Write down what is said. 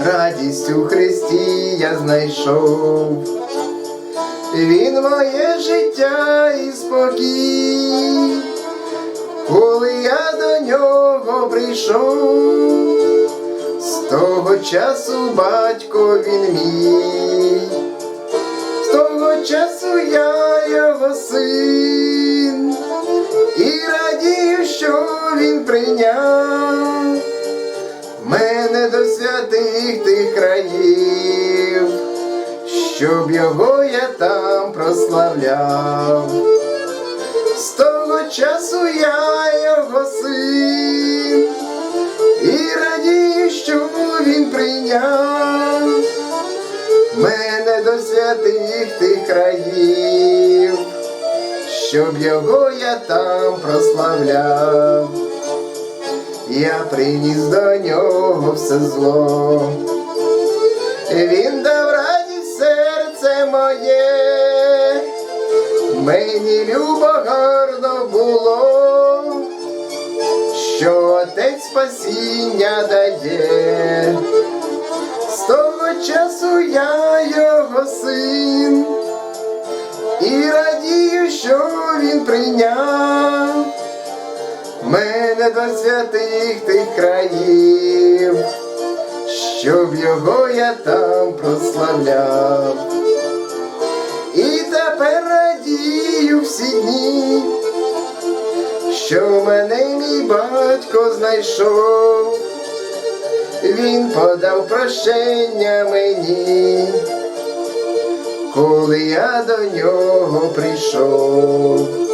радість у Христі я знайшов. Він моє життя і спокій, коли я до нього прийшов, з того часу батько він мій, з того часу я його син, і радію, що він прийняв мене до святих тих країв, щоб його я там прославляв. З того часу я його син, і радію, що він прийняв мене до святих тих країв, щоб його я там прославляв. Я приніс до нього все зло. Він дав радість серце моє, мені любо гарно було, що отець спасіння дає. З того часу я його син, і радію, що він прийняв мене до святих тих країв, щоб його я там прославляв. І тепер радію всі дні, що мене мій батько знайшов, він подав прощення мені, коли я до нього прийшов.